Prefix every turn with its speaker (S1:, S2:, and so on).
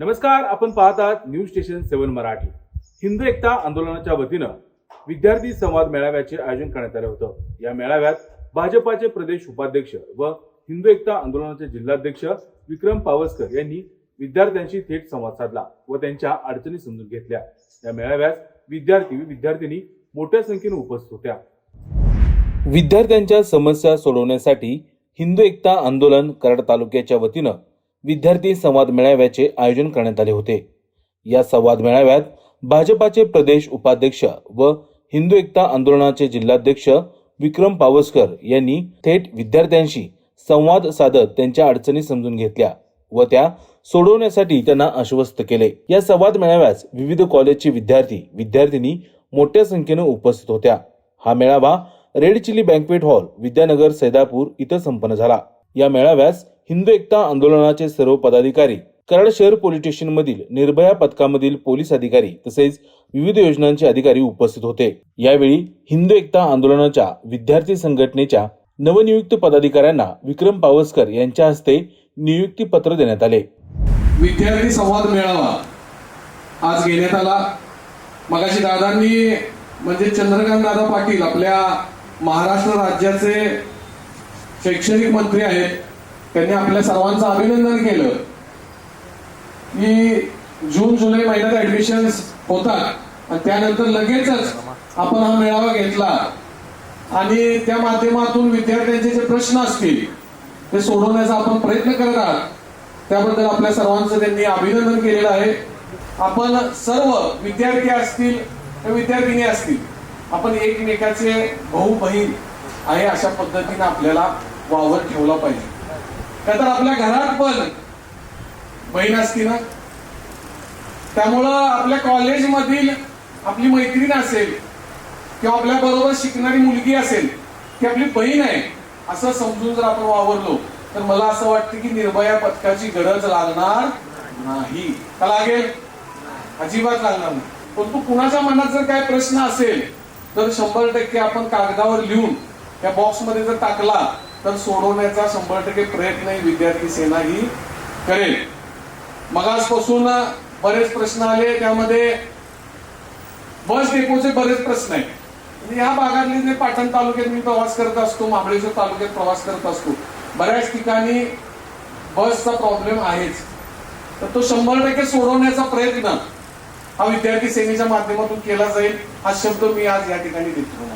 S1: नमस्कार आपण पाहतात news station seven Marathi. Hindu Ekta आंदोलनाच्या वतीनं विद्यार्थी संवाद मेळाव्याचे आयोजन करण्यात आलं होतं. या मेळाव्यात भाजपाचे प्रदेश उपाध्यक्ष व हिंदू एकता आंदोलनाचे जिल्हाध्यक्ष विक्रम पावसकर यांनी विद्यार्थ्यांशी थेट संवाद साधला व त्यांच्या अडचणी समजून घेतल्या. या मेळाव्यात विद्यार्थी व विद्यार्थिनी मोठ्या संख्येने उपस्थित होत्या. विद्यार्थ्यांच्या समस्या सोडवण्यासाठी हिंदू एकता आंदोलन कराड तालुक्याच्या वतीनं विद्यार्थी संवाद मेळाव्याचे आयोजन करण्यात आले होते. या संवाद मेळाव्यात भाजपाचे प्रदेश उपाध्यक्ष व हिंदू एकता आंदोलनाचे जिल्हाध्यक्ष विक्रम पावसकर यांनी थेट विद्यार्थ्यांशी संवाद साधत त्यांच्या अडचणी समजून घेतल्या व त्या सोडवण्यासाठी त्यांना आश्वस्त केले. या संवाद मेळाव्यास विविध कॉलेजचे विद्यार्थी विद्यार्थिनी मोठ्या संख्येने उपस्थित होत्या. हा मेळावा red chilli banquet hall Vidyanagar Saidapur इथं संपन्न झाला. या मेळाव्यास हिंदू एकता आंदोलनाचे सर्व पदाधिकारी कराड शहर पोलीस स्टेशन मधील निर्भया पथकामधील पोलीस अधिकारी तसेच विविध योजनांचे अधिकारी उपस्थित होते. यावेळी हिंदू एकता आंदोलनाच्या विद्यार्थी संघटनेच्या नवनियुक्त पदाधिकाऱ्यांना विक्रम पावसकर यांच्या हस्ते नियुक्ती पत्र देण्यात आले.
S2: विद्यार्थी संवाद मेळावा आज घेण्यात आला. मगाशी दादांनी म्हणजे चंद्रकांत दादा पाटील आपल्या महाराष्ट्र राज्याचे शैक्षणिक मंत्री आहेत. त्यांनी आपल्या सर्वांचं अभिनंदन केलं. की जून जुलै महिन्यात ऍडमिशन होतात. आणि त्यानंतर लगेचच आपण हा मेळावा घेतला. आणि त्या माध्यमातून विद्यार्थ्यांचे जे प्रश्न असतील ते सोडवण्याचा आपण प्रयत्न करत आहात. त्याबद्दल आपल्या सर्वांचं त्यांनी अभिनंदन केलेलं आहे. आपण सर्व विद्यार्थी असतील विद्यार्थिनी असतील आपण एकमेकाचे भाऊ बहीण आहे अशा पद्धतीने आपल्याला वावर ठेवला पाहिजे. का तर आपल्या घरात पण बहीण असती ना? त्यामुळं आपल्या कॉलेजमधील आपली मैत्रीण असेल किंवा आपल्या बरोबर शिकणारी मुलगी असेल ती आपली बहीण आहे असं समजून जर आपण वावरलो तर मला असं वाटतं की निर्भया पथकाची गरज लागणार नाही. का लागेल? अजिबात लागणार नाही. परंतु कुणाच्या मनात जर काय प्रश्न असेल तर शंभर टक्के आपण कागदावर लिहून त्या बॉक्समध्ये जर टाकला तर सोडवण्याचा शंभर टक्के प्रयत्नही विद्यार्थी सेना ही करेल. मगासपासून बरेच प्रश्न आले त्यामध्ये बस डेपोचे बरेच प्रश्न आहेत. म्हणजे या भागातले जे पाटण तालुक्यात मी प्रवास करत असतो महाबळेश्वर तालुक्यात प्रवास करत असतो बऱ्याच ठिकाणी बसचा प्रॉब्लेम आहेच. तर तो शंभर टक्के सोडवण्याचा प्रयत्न हा विद्यार्थी सेनेच्या माध्यमातून केला जाईल हा शब्द मी आज या ठिकाणी देतो